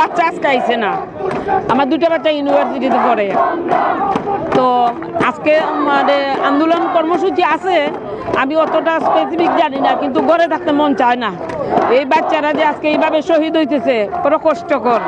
বাচ্চা আজকে আইছে না। আমার দুটো বাচ্চা ইউনিভার্সিটিতে পড়ে। তো আজকে আমাদের আন্দোলন কর্মসূচি আছে। আমি অতটা স্পেসিফিক জানি না, কিন্তু ঘরে থাকতে মন চায় না। এই বাচ্চারা যে আজকে এইভাবে শহীদ হইতেছে, বড় কষ্টকর।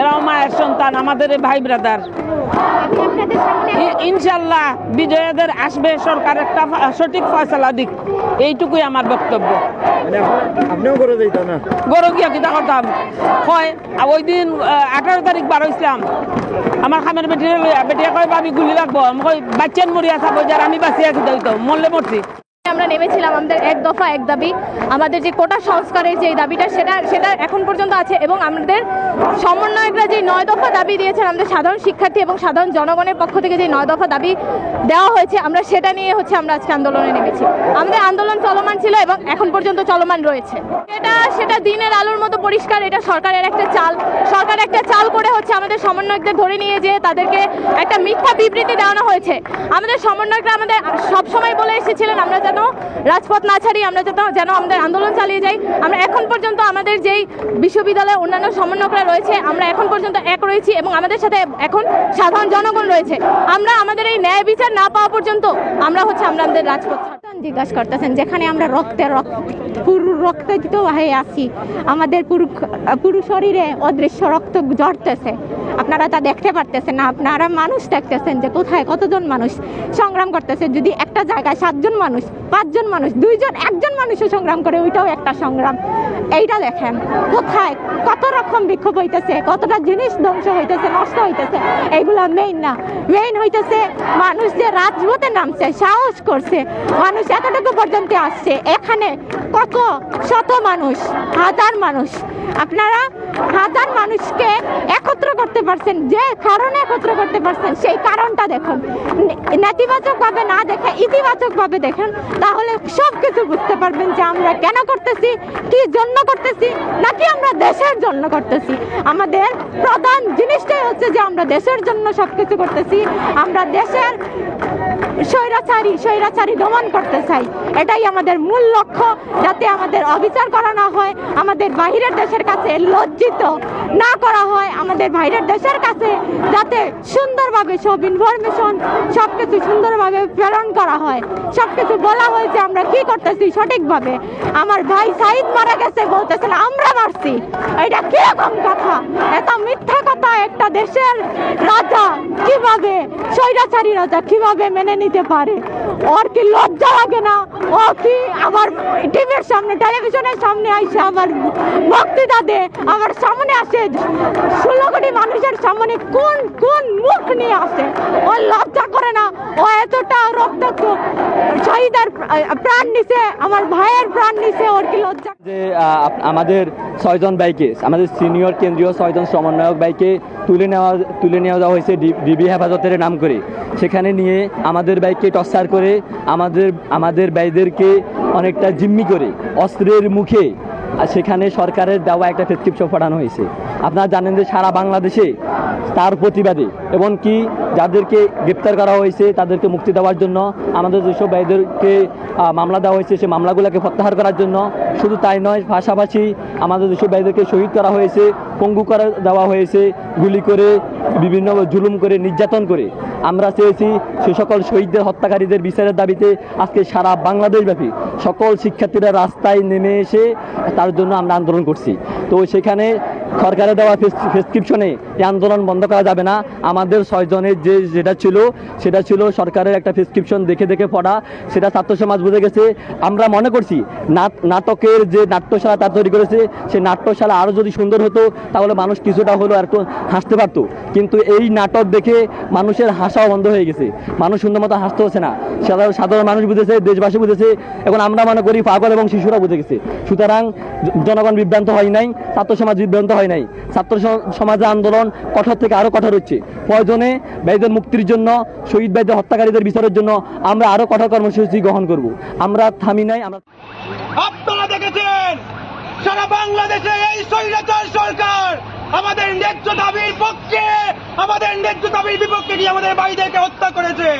এরাও মায়ের সন্তান, আমাদের ভাই ব্রাদার ইনশাল্লাহ বিজয়াদের আসবে সরকার একটা সঠিক ফয়সলা দিক। এইটুকুই আমার বক্তব্য। মানে আপনিও করে দিত না? গরু কি কিতা করতাম? হয় ওই দিন আঠারো তারিখ বারো ইসলাম আমার খামের বেটিয়ে লইয়া বেটিয়া কয় আমি গুলি লাগবো। আমি কই বাচ্চান মরিয়া থাকব যার আমি বাঁচিয়া আছি হইতো মরলে মরছি। আমরা নেমেছিলাম আমাদের এক দফা, এক দাবি। আমাদের যে কোটা সংস্কারের যে দাবিটা, সেটা সেটা এখন পর্যন্ত আছে এবং আমাদের সমন্বয়করা যে নয় দফা দাবি দিয়েছেন, আমাদের সাধারণ শিক্ষার্থী এবং সাধারণ জনগণের পক্ষ থেকে যে নয় দফা দাবি দেওয়া হয়েছে, আমরা সেটা নিয়ে হচ্ছে আমরা আজকে আন্দোলনে নেমেছি। আমাদের আন্দোলন চলমান ছিল এবং এখন পর্যন্ত চলমান রয়েছে। এটা, সেটা দিনের আলোর মতো পরিষ্কার, এটা সরকারের একটা চাল। সরকার একটা চাল করে হচ্ছে আমাদের সমন্বয়কদের ধরে নিয়ে যেয়ে তাদেরকে একটা মিথ্যা বিবৃতি দেওয়ানো হয়েছে। আমাদের সমন্বয়করা আমাদের সবসময় বলে এসেছিলেন, আমরা যেন রাজপথ না ছাড়ি আমরা যেন যেন আমাদের আন্দোলন চালিয়ে যাই। আমরা এখন পর্যন্ত আমাদের যেই বিশ্ববিদ্যালয়ের অন্যান্য সমন্বয়করা রয়েছে, আমরা এখন পর্যন্ত এক রয়েছি এবং আমাদের সাথে এখন সাধারণ জনগণ রয়েছে। আমরা আমাদের এই ন্যায় বিচার না পাওয়া পর্যন্ত আমরা হচ্ছে আমরা আমাদের রাজপথ। জিজ্ঞাসা করতেছেন, যেখানে আমরা রক্তে রক্ত পুরো রক্তাজিত হয়ে আছি। আমাদের পুরো পুরো শরীরে অদৃশ্য রক্ত ঝরতেছে। আপনারা তা দেখতে পারতেছেন না, আপনারা মানুষ দেখতেছেন যে কোথায় কতজন মানুষ সংগ্রাম করতেছে। যদি একটা জায়গায় সাতজন মানুষ, পাঁচজন মানুষ, দুইজন, একজন মানুষও সংগ্রাম করে, ওইটাও একটা সংগ্রাম। এইটা দেখেন কোথায় কত রকম বিক্ষোভ হইতেছে, কতটা জিনিস ধ্বংস হইতেছে, নষ্ট হইতেছে, এইগুলা মেইন না। মেইন হইতেছে মানুষ যে রাজপথে নামছে, সাহস করছে, মানুষ এতটুকু পর্যন্ত আসছে, এখানে কত শত মানুষ, হাজার মানুষ। আপনারা হাজার মানুষকে একত্র করতে পারছেন, যে কারণে একত্র করতে পারছেন, সেই কারণটা দেখুন। নেতিবাচক ভাবে না দেখে ইতিবাচক ভাবে দেখেন, তাহলে সব কিছু বুঝতে পারবেন যে আমরা কেন করতেছি, কি জন্য করতেছি, নাকি আমরা দেশের জন্য করতেছি? আমাদের প্রধান জিনিসটাই হচ্ছে যে আমরা দেশের জন্য সবকিছু করতেছি। আমরা দেশের স্বৈরাচারী স্বৈরাচারী দমন করতে চাই। এটাই আমাদের মূল লক্ষ্য, যাতে আমাদের অবিচার করা না হয়, আমাদের বাইরের দেশের কাছে লজ্জিত না করা হয়, আমাদের বাইরের দেশের কাছে যাতে সুন্দরভাবে সব ইনফরমেশন সব কিছু সুন্দরভাবে প্রেরণ করা হয়। সব কিছু বলা হয়েছে, আমরা কি করতেছি সঠিকভাবে? আমার ভাই সাইদ মারা গেছে বলতেছেন, আমরা মারছি। এটা কীরকম কথা? এত মিথ্যা কথা একটা দেশের কীভাবে স্বৈরাচারী রাজা কীভাবে মেনে নিতে পারে? ওর কি লজ্জা লাগে না? ও কি আমার টিভির সামনে, টেলিভিশনের সামনে আইসে আমার বক্তৃতা দে? আমার সামনে আসে, ষোলো কোটি মানুষের সামনে কোন কোন মুখ নিয়ে আসে? ও লজ্জা করে না? ও এতটা রক্তাক্ত শহীদের প্রাণ নিছে, আমার ভাইয়ের প্রাণ নিছে, ওর কি লজ্জা? যে আমাদের ছয়জন বাইকে, আমাদের সিনিয়র কেন্দ্রীয় ছয়জন সমন্বয়ক বাইকে তুলে নেওয়া তুলে নেওয়া যাওয়া হয়েছে ডিবি হেফাজতের নাম করে। সেখানে নিয়ে আমাদের বাইককে টসার করে, আমাদের আমাদের বাইদেরকে অনেকটা জিম্মি করে, অস্ত্রের মুখে। আর সেখানে সরকারের দেওয়া একটা প্রেসক্রিপশন পাঠানো হয়েছে। আপনারা জানেন যে সারা বাংলাদেশে তার প্রতিবাদে এবং কি যাদেরকে গ্রেপ্তার করা হয়েছে, তাদেরকে মুক্তি দেওয়ার জন্য আমাদের যেসব ভাইদেরকে মামলা দেওয়া হয়েছে, সেই মামলাগুলোকে প্রত্যাহার করার জন্য। শুধু তাই নয়, পাশাপাশি আমাদের যেসব ভাইদেরকে শহীদ করা হয়েছে, পঙ্গু করে দেওয়া হয়েছে, গুলি করে, বিভিন্ন জুলুম করে, নির্যাতন করে। আমরা চেয়েছি সে সকল শহীদদের, হত্যাকারীদের বিচারের দাবিতে আজকে সারা বাংলাদেশব্যাপী সকল শিক্ষার্থীরা রাস্তায় নেমে এসে তার জন্য আমরা আন্দোলন করছি। তো সেখানে সরকারের দেওয়া প্রেসক্রিপশনে এই আন্দোলন বন্ধ করা যাবে না। আমাদের ছয়জনের যে যেটা ছিল, সেটা ছিল সরকারের একটা প্রেসক্রিপশন দেখে দেখে পড়া। সেটা ছাত্র সমাজ বুঝে গেছে। আমরা মনে করছি নাট- নাটকের যে নাট্যশালা তার তৈরি করেছে, সেই নাট্যশালা আরও যদি সুন্দর হতো, তাহলে মানুষ কিছুটা হলেও আর হাসতে পারতো। কিন্তু এই নাটক দেখে মানুষের হাসাও বন্ধ হয়ে গেছে। মানুষ সুন্দর মতো হাসতে হচ্ছে না। সাধারণ মানুষ বুঝেছে, দেশবাসী বুঝেছে। এখন আমরা মনে করি, পাগল এবং শিশুরা বুঝে গেছে। সুতরাং জনগণ বিভ্রান্ত হয় নাই ছাত্র সমাজ বিভ্রান্ত হয় নাই। ছাত্র স- সমাজের আন্দোলন কঠোর থেকে আরও কঠোর হচ্ছে। প্রয়োজনে ব্যয়দের মুক্তির জন্য, শহীদ ব্যয়দের হত্যাকারীদের বিচারের জন্য আমরা আরও কঠোর কর্মসূচি গ্রহণ করব। আমরা থামি নাই, আমরা দেখেছেন, সারা বাংলাদেশে এই স্বৈরাচার সরকার আমাদের ন্যায্য দাবির পক্ষে, আমাদের ন্যায্য দাবির বিপক্ষে নিয়ে আমাদের ভাইদেরকে হত্যা করেছে।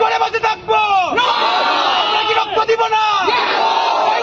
ঘরে বসে থাকব? রক্ত দিব না? ওই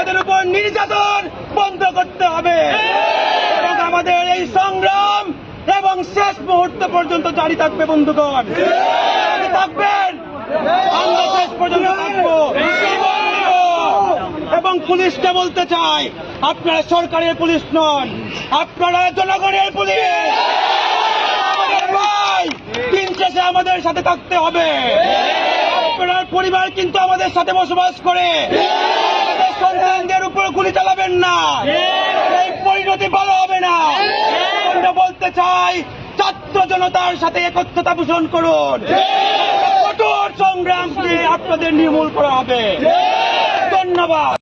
তাদের উপর নির্যাতন বন্ধ করতে হবে। এবং আমাদের এই সংগ্রাম এবং শেষ মুহূর্ত পর্যন্ত জারি থাকবে, বন্ধুগণ। থাকবেন আমরা শেষ পর্যন্ত থাকব। এবং পুলিশকে বলতে চাই, আপনারা সরকারের পুলিশ নন, আপনারা জনগণের পুলিশ। দিন শেষে আমাদের সাথে থাকতে হবে। আপনার পরিবার কিন্তু আমাদের সাথে বসবাস করে। সন্তানদের উপর গুলি চালাবেন না। এই পরিণতি ভালো হবে না। আমরা বলতে চাই ছাত্র জনতার সাথে একত্রতা পোষণ করুন। কঠোর সংগ্রামকে আপনাদের নির্মূল করা হবে। ধন্যবাদ।